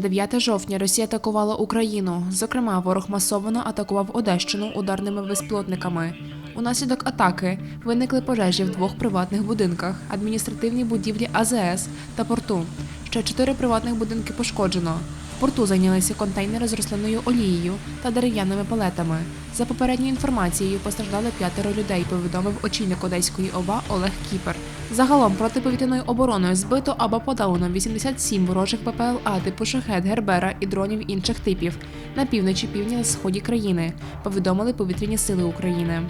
В 9 жовтня Росія атакувала Україну. Зокрема, ворог масовано атакував Одещину ударними безплотниками. Унаслідок атаки виникли пожежі в двох приватних будинках, адміністративній будівлі АЗС та порту. Ще чотири приватних будинки пошкоджено. Порту зайнялися контейнери з рослинною олією та дерев'яними палетами. За попередньою інформацією, постраждали п'ятеро людей, повідомив очільник Одеської ОВА Олег Кіпер. Загалом протиповітряною обороною збито або подавлено 87 ворожих ППЛА типу шахет, гербера і дронів інших типів на півночі, півдні та сході країни. Повідомили повітряні сили України.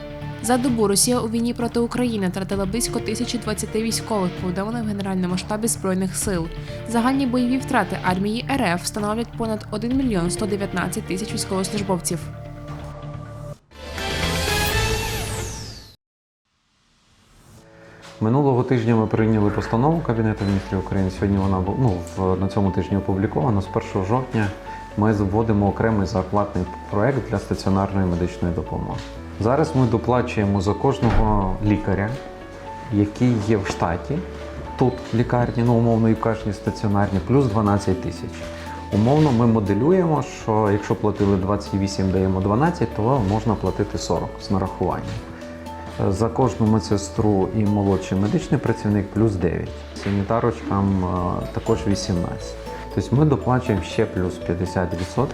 За добу Росія у війні проти України втратила близько 1020 військових, повідомили в Генеральному штабі збройних сил. Загальні бойові втрати армії РФ становлять понад 1 мільйон 119 тисяч військовослужбовців. Минулого тижня ми прийняли постанову Кабінету міністрів України. Сьогодні вона ну, на цьому тижні опублікована. З 1 жовтня ми вводимо окремий зарплатний проект для стаціонарної медичної допомоги. Зараз ми доплачуємо за кожного лікаря, який є в штаті. Тут в лікарні, ну умовно і в кожній стаціонарній, плюс 12 тисяч. Умовно, ми моделюємо, що якщо платили 28, даємо 12, то можна платити 40 з нарахуванням. За кожну медсестру і молодший медичний працівник плюс 9. Санітарочкам е, також 18. Тобто ми доплачуємо ще плюс 50%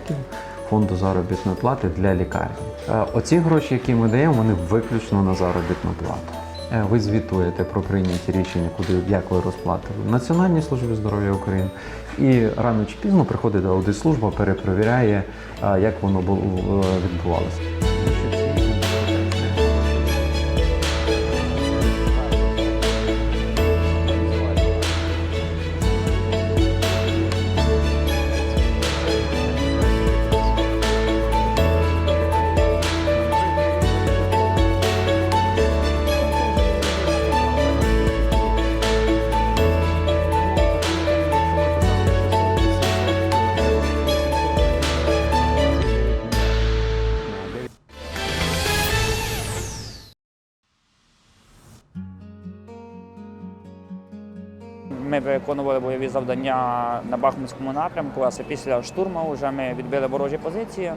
фонду заробітної плати для лікарні. Е, Оці гроші, які ми даємо, вони виключно на заробітну плату. Е, Ви звітуєте про прийняті рішення, куди як ви розплатили в Національній службі здоров'я України. І рано чи пізно приходить аудитслужба, перепровіряє, е, як воно було відбувалося. Виконували бойові завдання на Бахмутському напрямку, а після штурму вже ми відбили ворожі позиції.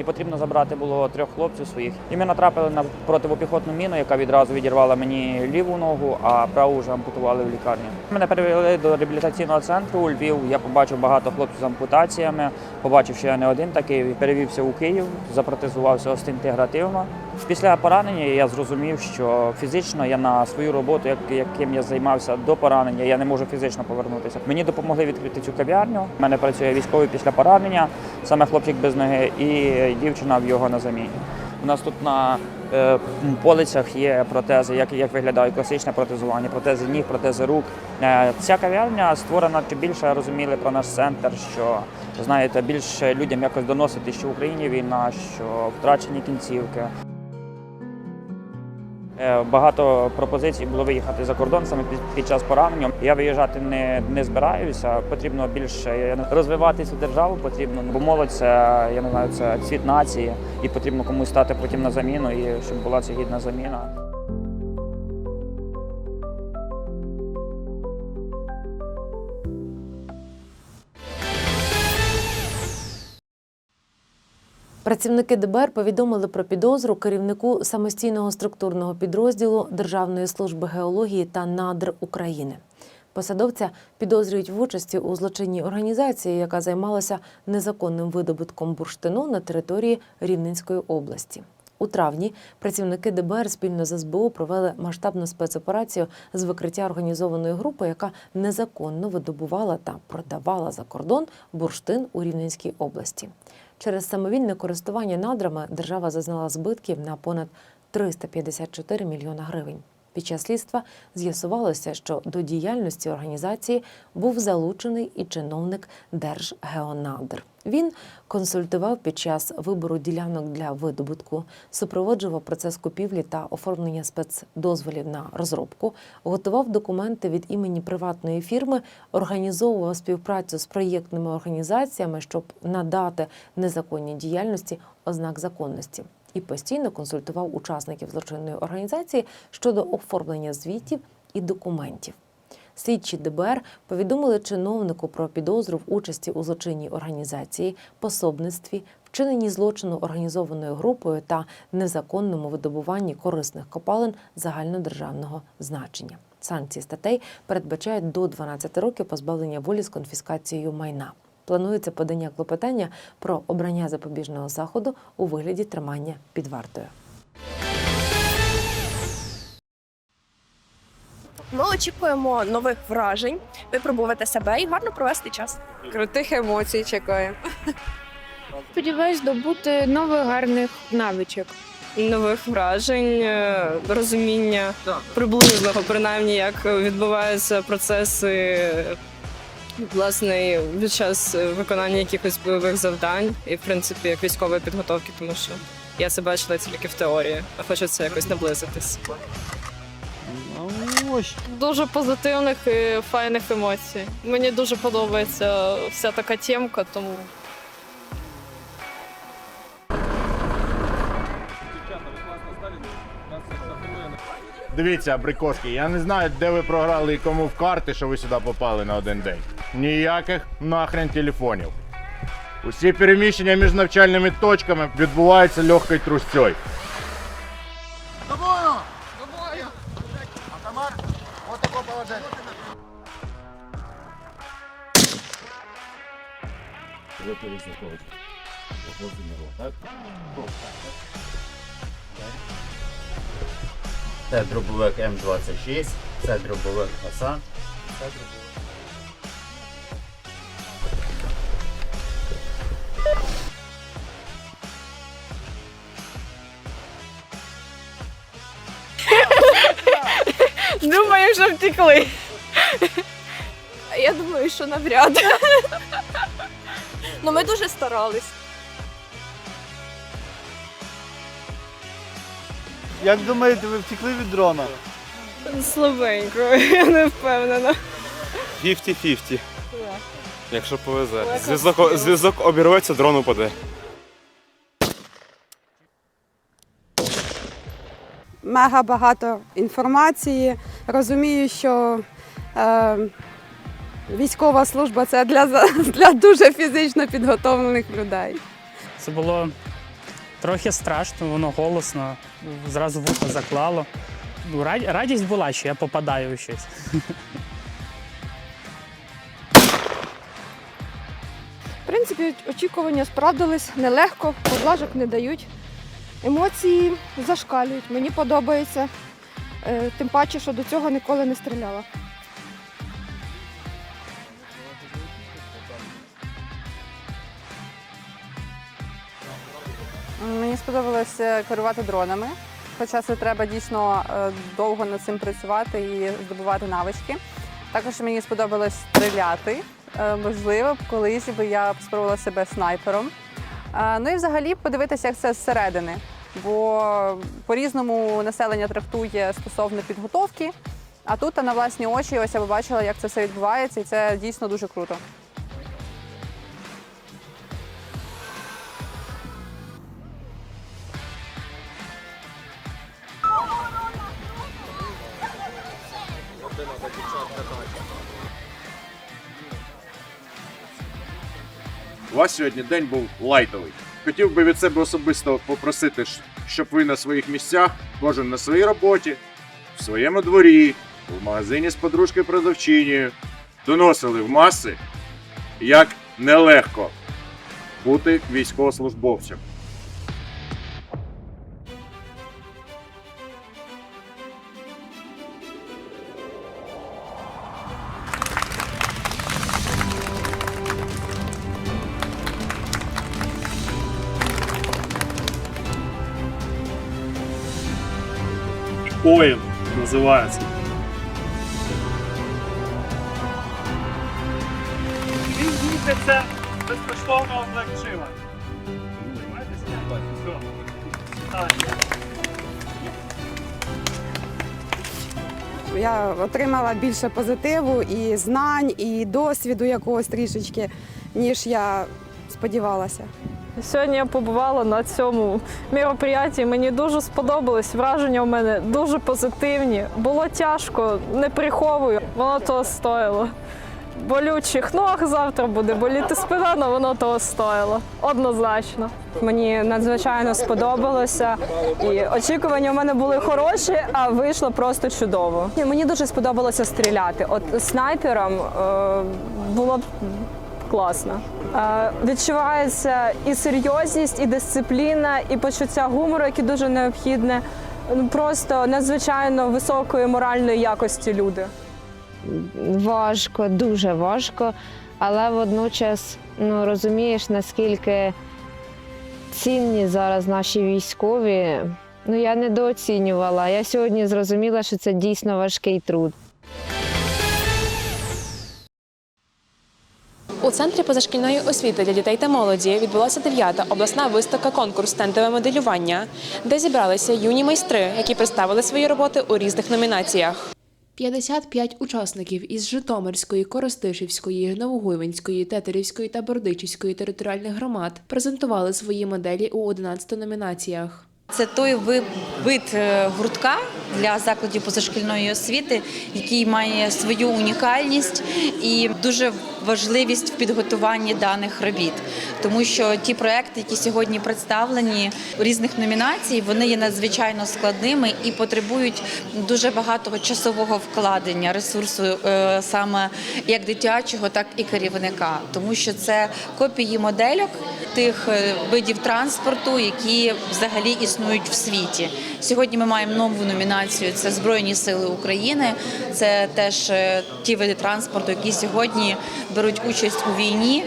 І потрібно забрати було трьох хлопців своїх. І ми натрапили на противопіхотну міну, яка відразу відірвала мені ліву ногу, а праву вже ампутували в лікарні. Мене перевели до реабілітаційного центру у Львів. Я побачив багато хлопців з ампутаціями. Побачив, що я не один такий. Перевівся у Київ, запротезувався остеінтегративно. Після поранення я зрозумів, що фізично я на свою роботу, як, яким я займався до поранення, я не можу фізично повернутися. Мені допомогли відкрити цю кав'ярню. У мене працює військовий після поранення, саме хлопчик без ноги, і дівчина в його на заміні. У нас тут на е, полицях є протези, як, як виглядає класичне протезування, протези ніг, протези рук. Е, ця кав'ярня створена щоб більше розуміли про наш центр, що знаєте, більше людям якось доносити, що в Україні війна, що втрачені кінцівки. Е, Багато пропозицій було виїхати за кордон саме під, час поранення. Я виїжджати не, не збираюся. Потрібно більше розвиватися державу. Потрібно, бо молодь це я не знаю, це цвіт нації, і потрібно комусь стати потім на заміну, і щоб була ця гідна заміна. Працівники ДБР повідомили про підозру керівнику самостійного структурного підрозділу Державної служби геології та надр України. Посадовця підозрюють в участі у злочинній організації, яка займалася незаконним видобутком бурштину на території Рівненської області. У травні працівники ДБР спільно з СБУ провели масштабну спецоперацію з викриття організованої групи, яка незаконно видобувала та продавала за кордон бурштин у Рівненській області. Через самовільне користування надрами держава зазнала збитків на понад 354 мільйона гривень. Під час слідства з'ясувалося, що до діяльності організації був залучений і чиновник Держгеонадр. Він консультував під час вибору ділянок для видобутку, супроводжував процес купівлі та оформлення спецдозволів на розробку, готував документи від імені приватної фірми, організовував співпрацю з проєктними організаціями, щоб надати незаконній діяльності ознак законності. І постійно консультував учасників злочинної організації щодо оформлення звітів і документів. Слідчі ДБР повідомили чиновнику про підозру в участі у злочинній організації, пособництві, вчиненні злочину організованою групою та незаконному видобуванні корисних копалин загальнодержавного значення. Санкції статей передбачають до 12 років позбавлення волі з конфіскацією майна. Планується подання клопотання про обрання запобіжного заходу у вигляді тримання під вартою. Ми очікуємо нових вражень, випробувати себе і гарно провести час. Крутих емоцій чекаю. Сподіваюсь здобути нових гарних навичок. Нових вражень, е, розуміння приблизного, принаймні, як відбуваються процеси власне під час виконання якихось бойових завдань і, в принципі, як військової підготовки, тому що я це бачила тільки в теорії, а хочу це якось наблизитись. Дуже позитивних і файних емоцій. Мені дуже подобається вся така тємка, тому Дивіться, абрикоски, я не знаю, де ви програли і кому в карти, що ви сюди попали на один день. Ніяких нахрен телефонів. Усі переміщення між навчальними точками відбуваються легкою трусцьою. Це дробовик М26, це дробовик Хасан. Думаю, що втекли. Я думаю, що навряд. Ну ми дуже старались. Як думаєте, ви втекли від дрона? Слабенько, я не впевнена. 50-50. Якщо повезе. Зв'язок, зв'язок обірветься, дрон упаде. Мега багато інформації. Розумію, що е, військова служба це для, для дуже фізично підготовлених людей. Це було трохи страшно, воно голосно, зразу вухо заклало. Ну, Радість була, що я попадаю у щось. В принципі, очікування справдились нелегко, поблажок не дають. Емоції зашкалюють. Мені подобається. Е, Тим паче, що до цього ніколи не стріляла. Мені сподобалося керувати дронами, хоча це треба дійсно е, довго над цим працювати і здобувати навички. Також мені сподобалось стріляти. Е, Можливо, колись би я спробувала себе снайпером. Ну і взагалі подивитися, як це зсередини. Бо по-різному населення трактує стосовно підготовки. А тут на власні очі ось я побачила, як це все відбувається, і це дійсно дуже круто. Вас сьогодні день був лайтовий. Хотів би від себе особисто попросити, щоб ви на своїх місцях, кожен на своїй роботі, в своєму дворі, в магазині з подружкою продавчинею, доносили в маси, як нелегко бути військовослужбовцем. Поїн називається. Візьміть це безкоштовно облегчила. Я отримала більше позитиву і знань, і досвіду якогось трішечки, ніж я сподівалася. Сьогодні я побувала на цьому мероприятті. Мені дуже сподобалось. Враження у мене дуже позитивні. Було тяжко, не приховую. Воно того стоїло. Болючих ног завтра буде боліти спина, але воно того стоїло. Однозначно. Мені надзвичайно сподобалося, і очікування у мене були хороші, а вийшло просто чудово. Мені дуже сподобалося стріляти. От снайпером е, було б класно. Е, відчувається і серйозність, і дисципліна, і почуття гумору, яке дуже необхідне. Ну, Просто надзвичайно високої моральної якості люди. важко, дуже важко, але водночас ну, розумієш, наскільки цінні зараз наші військові. Ну, я недооцінювала. Я сьогодні зрозуміла, що це дійсно важкий труд. У центрі позашкільної освіти для дітей та молоді відбулася дев'ята обласна виставка конкурс стендове моделювання, де зібралися юні майстри, які представили свої роботи у різних номінаціях. 55 учасників із Житомирської, Коростишівської, Новогуйвинської, Тетерівської та Бордичівської територіальних громад презентували свої моделі у 11 номінаціях. Це той ви- вид е, гуртка для закладів позашкільної освіти, який має свою унікальність і дуже важливість в підготуванні даних робіт. Тому що ті проекти, які сьогодні представлені різних номінацій, вони є надзвичайно складними і потребують дуже багатого часового вкладення ресурсу е, саме як дитячого, так і керівника, тому що це копії модельок тих е, видів транспорту, які взагалі існують в світі. Сьогодні ми маємо нову номінацію: це Збройні Сили України. Це теж е, ті види транспорту, які сьогодні беруть участь у війні.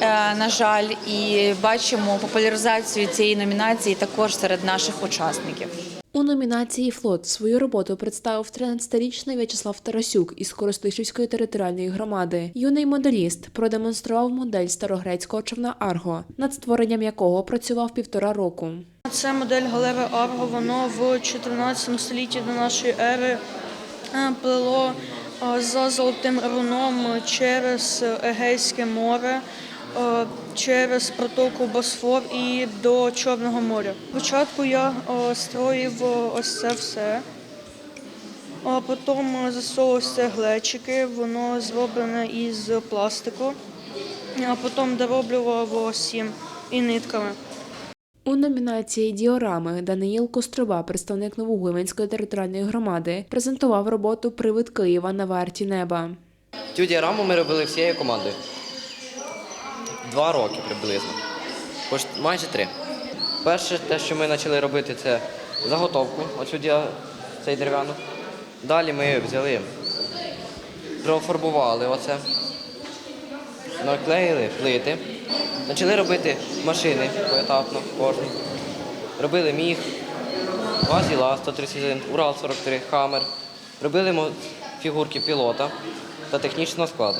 Е, На жаль, і бачимо популяризацію цієї номінації також серед наших учасників. У номінації Флот свою роботу представив 13-річний В'ячеслав Тарасюк із Коростишівської територіальної громади. Юний моделіст продемонстрував модель старогрецького човна Арго, над створенням якого працював півтора року. Це модель галери Арго, воно в 14 столітті до нашої ери е, плило за золотим руном через Егейське море, е, через протоку Босфор і до Чорного моря. Спочатку я е, строїв е, ось це все. А потім засовувався глечики, воно зроблене із пластику, а потім дороблював цим і нитками. У номінації Діорами Даниїл Костроба, представник Новогуйвинської територіальної громади, презентував роботу Привид Києва на варті неба. Цю діараму ми робили всією командою. Два роки приблизно. Майже три. Перше, те, що ми почали робити, це заготовку, оцю цей дерев'яну. Далі ми взяли, профарбували оце, наклеїли плити, почали робити машини поетапно кожну. Робили міг, Вазіла 131, Урал 43, Хаммер. Робили фігурки пілота та технічного складу.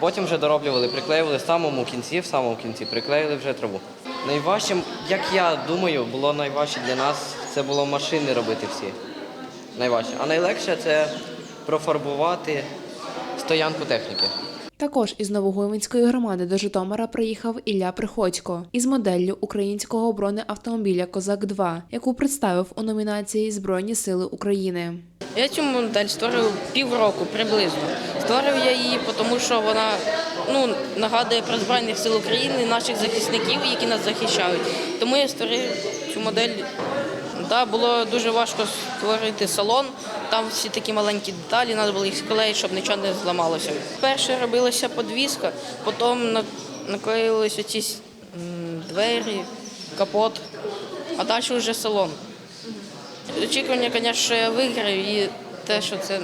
Потім вже дороблювали, приклеювали в самому кінці, в самому кінці приклеїли вже траву. Найважчим, як я думаю, було найважче для нас це було машини робити всі. Найважче. А найлегше це профарбувати стоянку техніки. Також із Новогуйвинської громади до Житомира приїхав Ілля Приходько із моделлю українського бронеавтомобіля Козак 2 яку представив у номінації Збройні Сили України. Я цю модель створив півроку приблизно. Створив я її, тому що вона ну, нагадує про Збройних сил України, наших захисників, які нас захищають. Тому я створив цю модель. Да, було дуже важко створити салон. Там всі такі маленькі деталі, треба було їх склеїти, щоб нічого не зламалося. Перше робилася подвіска, потім на- наклеїлись оці с- м, двері, капот, а далі вже салон. Очікування, звісно, я виграю і те, що це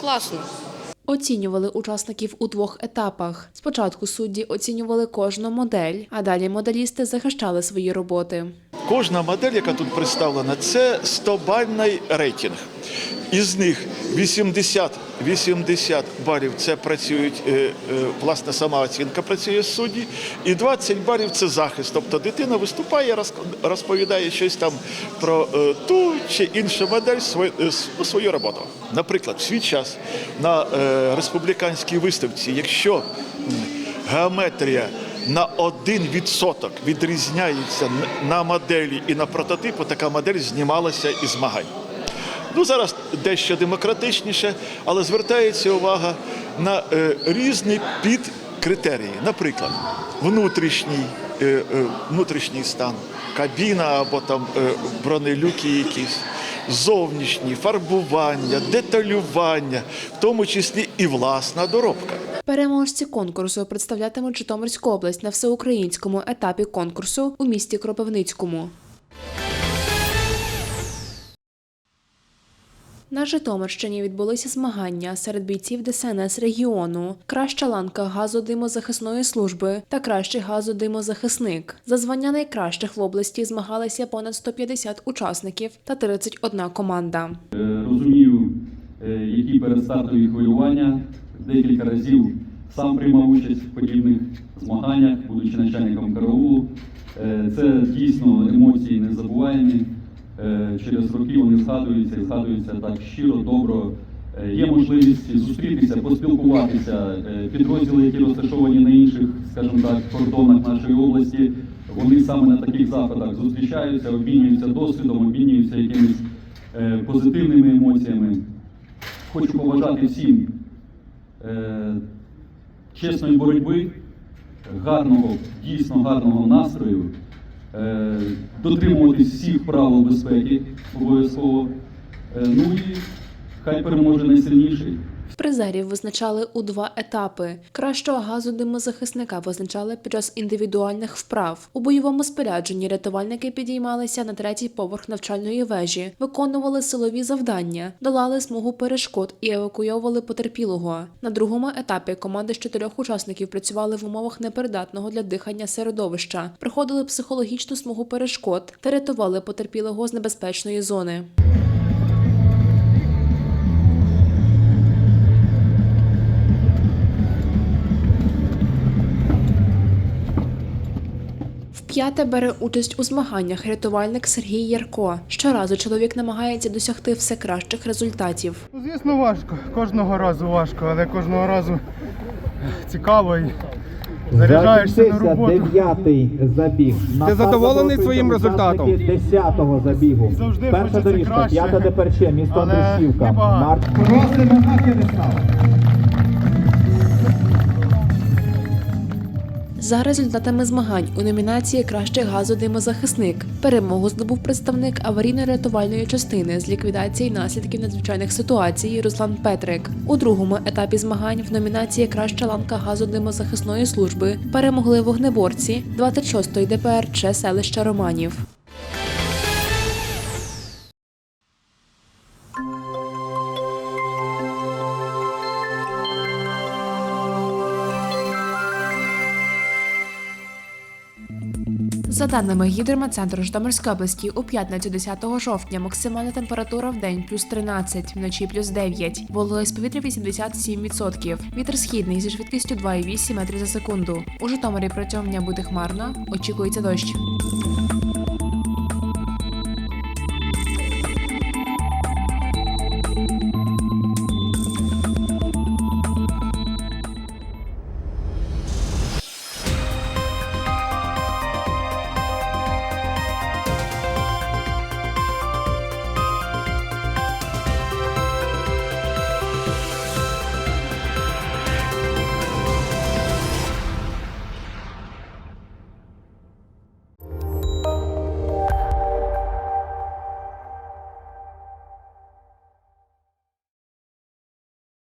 класно. Оцінювали учасників у двох етапах. Спочатку судді оцінювали кожну модель, а далі моделісти захищали свої роботи. Кожна модель, яка тут представлена, це 100-бальний рейтинг. Із них 80, 80 балів це працюють, е, е, власне, сама оцінка працює судді, і 20 балів це захист. Тобто дитина виступає, розповідає щось там про е, ту чи іншу модель, ну, свою роботу. Наприклад, в свій час на республіканській виставці, якщо геометрія на 1% відрізняється на моделі і на прототипу, така модель знімалася із змагань. Ну, зараз дещо демократичніше, але звертається увага на е, різні підкритерії. Наприклад, внутрішній, внутрішній стан, кабіна або там е, бронелюки якісь, зовнішні, фарбування, деталювання, в тому числі і власна доробка. Переможці конкурсу представлятимуть Житомирську область на всеукраїнському етапі конкурсу у місті Кропивницькому. На Житомирщині відбулися змагання серед бійців ДСНС регіону, краща ланка газодимозахисної служби та кращий газодимозахисник. За звання найкращих в області змагалися понад 150 учасників та 31 команда. Е, Розумію, е, які передстартові хвилювання. Декілька разів сам приймав участь в подібних змаганнях, будучи начальником караулу. Е, Це дійсно емоції незабуваємі. Е, Через роки вони згадуються і згадуються так щиро, добро. Е, Є можливість зустрітися, поспілкуватися. Е, Підрозділи, які розташовані на інших, скажімо так, кордонах нашої області, вони саме на таких заходах зустрічаються, обмінюються досвідом, обмінюються якимись позитивними емоціями. Хочу побажати всім чесної боротьби, гарного, дійсно гарного настрою, дотримуватись всіх правил безпеки обов'язково. Е, ну і хай переможе найсильніший. Призерів визначали у два етапи. Кращого газодимозахисника визначали під час індивідуальних вправ. У бойовому спорядженні рятувальники підіймалися на третій поверх навчальної вежі, виконували силові завдання, долали смугу перешкод і евакуйовували потерпілого. На другому етапі команди з чотирьох учасників працювали в умовах непридатного для дихання середовища, проходили психологічну смугу перешкод та рятували потерпілого з небезпечної зони. Вп'яте бере участь у змаганнях рятувальник Сергій Ярко. Щоразу чоловік намагається досягти все кращих результатів. Ну, Звісно, важко. Кожного разу важко, але кожного разу цікаво і заряджаєшся на роботу. дев'ятий забіг. Ти задоволений своїм результатом? 10-го забігу. Завжди Перша доріжка, п'ята ДПРЧ, місто але Андрусівка. небагато. Марк. Просимо на п'єдестал. За результатами змагань у номінації Кращий газодимозахисник перемогу здобув представник аварійно-рятувальної частини з ліквідації наслідків надзвичайних ситуацій Руслан Петрик. У другому етапі змагань в номінації Краща ланка газодимозахисної служби перемогли вогнеборці 26-ї ДПРЧ селища Романів. За даними Гідрометцентру Житомирської області, у п'ятницю 10 жовтня максимальна температура в день плюс 13, вночі плюс 9, вологість повітря 87%, вітер східний зі швидкістю 2,8 метрів за секунду. У Житомирі протягом дня буде хмарно, очікується дощ.